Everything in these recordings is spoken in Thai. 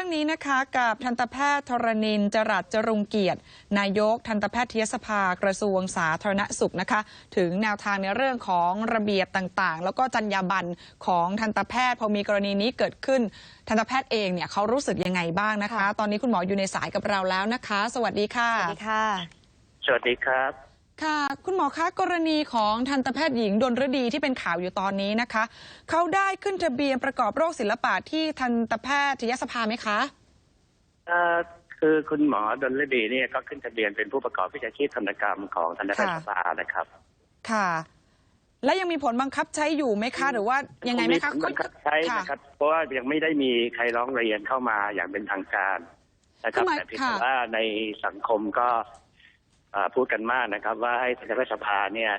รื่องนี้นะคะกับทันตแพทย์ธรณินทร์จรัสจรุงเกียรติ นายกทันตแพทยสภากระทรวงสาธารณสุขนะคะ ถึงแนวทางในเรื่องของระเบียบต่างๆ แล้วก็จรรยาบรรณของทันตแพทย์พอมีกรณีนี้เกิดขึ้น ทันตแพทย์เองเนี่ยเขารู้สึกยังไงบ้างนะคะ ตอนนี้คุณหมออยู่ในสายกับเราแล้วนะคะ สวัสดีค่ะสวัสดีค่ะ สวัสดีครับ ค่ะ คุณหมอคะกรณีของทันตแพทย์หญิงดนฤดีที่เป็นข่าวอยู่ตอนนี้นะคะ เขาได้ขึ้นทะเบียนประกอบโรคศิลปะที่ทันตแพทยสภาไหมคะเอ่อคือคุณหมอดลฤดีเนี่ยก็ขึ้นทะเบียนเป็นผู้ประกอบวิชาชีพธนกรรมของทันตแพทยค่ะสภานะครับ ค่ะ และยังมีผลบังคับใช้อยู่ไหมคะ หรือว่ายังไงไหมคะผบังคับใช้นะครับ เพราะว่ายังไม่ได้มีใครร้องเรียนเข้ามาอย่างเป็นทางการนะครับทำไมแต่เพียงค่ะแต่ว่าในสังคมก็เอ่อ พูดกันมากนะครับ ว่าให้ทันตแพทยสภาเนี่ย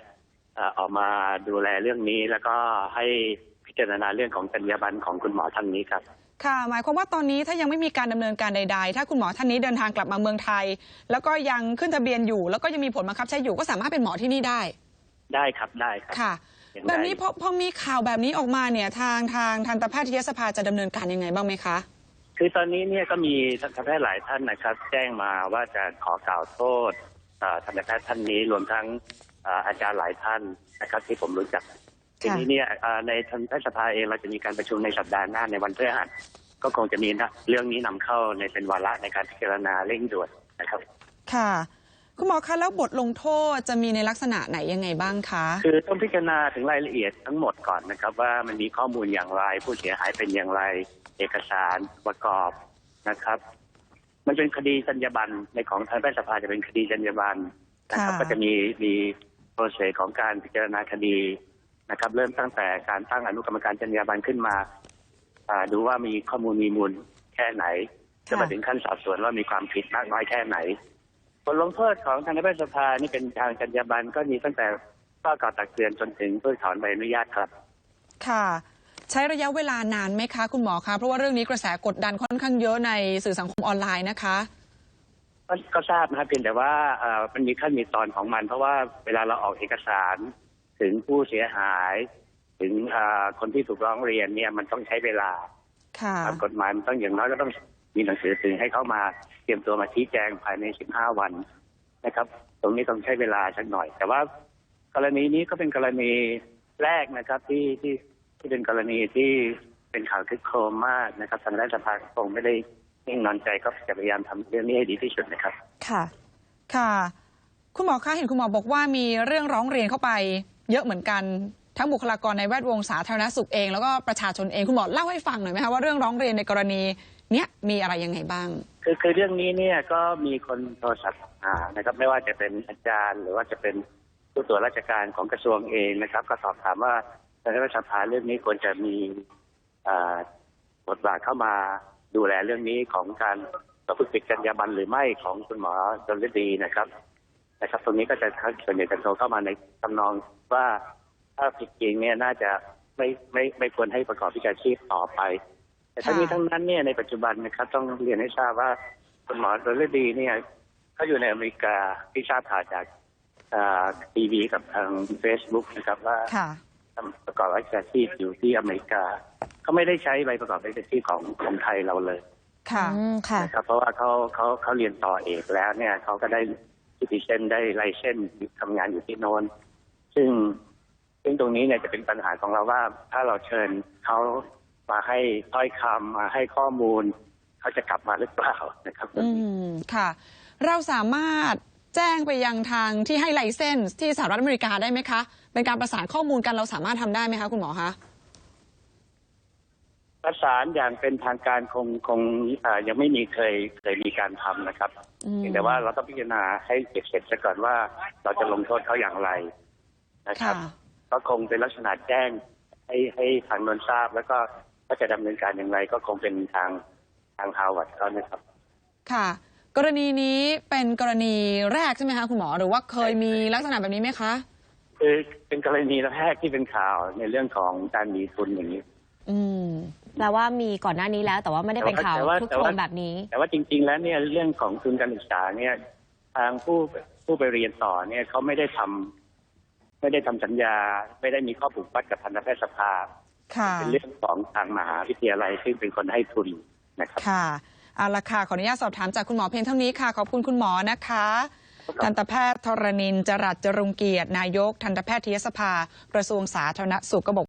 เอ่อออกมาดูแลเรื่องนี้ แล้วก็ให้พิจารณาเรื่องของจรรยาบรรณของคุณหมอท่านนี้ครับค่ะหมายความว่าตอนนี้ถ้ายังไม่มีการดำเนินการใด ๆ ถ้าคุณหมอท่านนี้เดินทางกลับมาเมืองไทย แล้วก็ยังขึ้นทะเบียนอยู่ แล้วก็ยังมีผลบังคับใช้อยู่ก็สามารถเป็นหมอที่นี่ได้ ได้ครับได้ครับค่ะยังไงแบบนี้พอพอมีข่าวแบบนี้ออกมาเนี่ยทางทางทันตแพทยสภาจะดำเนินการยังไงบ้างไหมคะ คือตอนนี้เนี่ยก็มีทันตแพทย์หลายท่านนะครับ แจ้งมาว่าจะขอกล่าวโทษเอ่อ ทันตแพทย์ท่านนี้รวมทั้งเอ่ออาจารย์หลายท่านนะครับที่ผมรู้จักทีนี้เนี่ยเอ่อในทันตแพทยสภาเองเราจะมีการประชุมในสัปดาห์หน้าในวันพฤหัสก็คงจะมีนะเรื่องนี้นำเข้าในเป็นวาระในการพิจารณาเร่งด่วนนะครับ ค่ะ คุณหมอคะแล้วบทลงโทษจะมีในลักษณะไหนยังไงบ้างคะ คือต้องพิจารณาถึงรายละเอียดทั้งหมดก่อนนะครับ ว่ามันมีข้อมูลอย่างไร ผู้เสียหายเป็นอย่างไร เอกสารประกอบนะครับ มันเป็นคดีจรรยาบรรณในของทางแพทยสภาจะเป็นคดีจรรยาบรรณนะครับค่ะ ก็จะมีมีโปรเซสของการพิจารณาคดีนะครับ เริ่มตั้งแต่การตั้งอนุกรรมการจรรยาบรรณขึ้นมาอ่าดูว่ามีข้อมูลมีมูลแค่ไหนจะมาถึงขั้นสอบสวนว่ามีความผิดมากน้อยแค่ไหนบทลงโทษของทางแพทยสภานี่เป็นทางจรรยาบรรณก็มีตั้งแต่ข้อกล่าวตักเตือนจนถึงเพิกถอนใบอนุญาตครับ ค่ะ ใช้ระยะเวลานานไหมคะคุณหมอคะเพราะว่าเรื่องนี้กระแสกดดันค่อนข้างเยอะในสื่อสังคมออนไลน์นะคะก็ก็ทราบนะครับเพียงแต่ว่าเอ่อมันมีขั้นมีตอนของมัน เพราะว่าเวลาเราออกเอกสารถึงผู้เสียหาย ถึงเอ่อคนที่ถูกร้องเรียนเนี่ยมันต้องใช้เวลาค่ะตามกฎหมายมันต้องอย่างน้อยก็ต้องมีหนังสือถึงให้เขามาเตรียมตัวมาชี้แจงภายใน 15 วันนะครับ ตรงนี้ต้องใช้เวลาสักหน่อย แต่ว่ากรณีนี้ก็เป็นกรณีแรกนะครับที่ที่ ที่เป็นกรณีที่เป็นข่าวคึกโครมมากนะครับทางรัฐสภาคงไม่ได้นิ่งนอนใจก็จะพยายามทำเรื่องนี้ให้ดีที่สุดนะครับ ค่ะ ค่ะ คุณหมอคะเห็นคุณหมอบอกว่ามีเรื่องร้องเรียนเข้าไป เยอะเหมือนกันทั้งบุคลากรในแวดวงสาธารณสุขเอง แล้วก็ประชาชนเองคุณหมอเล่าให้ฟังหน่อยไหมคะว่าเรื่องร้องเรียนในกรณีเนี้ยมีอะไรยังไงบ้าง คือคือเรื่องนี้เนี่ยก็มีคนโทรศัพท์หานะครับ ไม่ว่าจะเป็นอาจารย์ หรือว่าจะเป็นผู้ตรวจราชการของกระทรวงเองนะครับ ก็สอบถามว่าทาง รัฐสภาเรื่องนี้ควรจะมีบทบาทเข้ามาดูแลเรื่องนี้ของการประพฤติผิดจรรยาบรรณหรือไม่ของคุณหมอดลฤดีนะครับนะครับ ตรงนี้ก็จะส่วนใหญ่จะโทรเข้ามาในทำนองว่าถ้าผิดจริงเนี่ยน่าจะไม่ไม่ไม่ควรให้ประกอบวิชาชีพต่อไป แต่ทั้งนี้ทั้งนั้นเนี่ยในปัจจุบันนะครับ ต้องเรียนให้ทราบว่าคุณหมอดลดีเนี่ยเขาอยู่ในอเมริกาที่ทราบข่าวจากทีวีกับทาง Facebook นะครับว่า ประกอบวิชาชีพอยู่ที่อเมริกาเขาไม่ได้ใช้ใบประกอบวิชาชีพของของไทยเราเลยค่ะอืมค่ะนะครับเพราะว่าเขาเขาเขาเรียนต่อเอกแล้วเนี่ยเขาก็ได้ซิติเซนได้ไลเซนทำงานอยู่ที่โน้นซึ่งซึ่งตรงนี้เนี่ยจะเป็นปัญหาของเราว่า ถ้าเราเชิญเขามาให้ถ้อยคำมาให้ข้อมูล เขาจะกลับมาหรือเปล่านะครับ อืมค่ะ เราสามารถ แจ้งไปยังทางที่ให้ไลเซนส์ที่สหรัฐอเมริกาได้ไหมคะ เป็นการประสานข้อมูลกันเราสามารถทำได้ไหมคะคุณหมอคะประสานอย่างเป็นทางการคงคงเอ่อยังไม่มีเคยเคยมีการทำนะครับอืมเพียงแต่ว่าเราต้องพิจารณาให้เก็บเสร็จซะก่อนว่าเราจะลงโทษเขาอย่างไรนะครับค่ะก็คงเป็นลักษณะแจ้งให้ให้ทางนนทราบ แล้วก็ก็จะดำเนินการอย่างไร ก็คงเป็นทางทางฮาวาดเขานะครับ ค่ะ กรณีนี้เป็นกรณีแรกใช่ไหมคะคุณหมอหรือว่าเคยมีลักษณะแบบนี้ไหมคะคือเป็นกรณีแรกที่เป็นข่าวในเรื่องของการมีทุนอย่างนี้ อืมแปลว่ามีก่อนหน้านี้แล้ว แต่ว่าไม่ได้เป็นข่าวแต่ว่าทุกแต่โทว่ามแบบนี้ แต่ว่าจริง ๆ แล้วเนี่ยเรื่องของทุนการศึกษาเนี่ย ทางผู้ผู้ไปเรียนต่อเนี่ยเขาไม่ได้ทำไม่ได้ทำสัญญา ไม่ได้มีข้อผูกมัดกับทันตแพทยสภาค่ะเป็นเรื่องของทางมหาวิทยาลัยซึ่งเป็นคนให้ทุนนะครับค่ะ เอาละค่ะ ขออนุญาตสอบถามจากคุณหมอเพียงเท่านี้ค่ะ ขอบคุณคุณหมอนะคะทันตแพทย์ธรณินทร์จรัสจรุงเกียรติ นายกทันตแพทยสภา กระทรวงสาธารณสุขก็บอก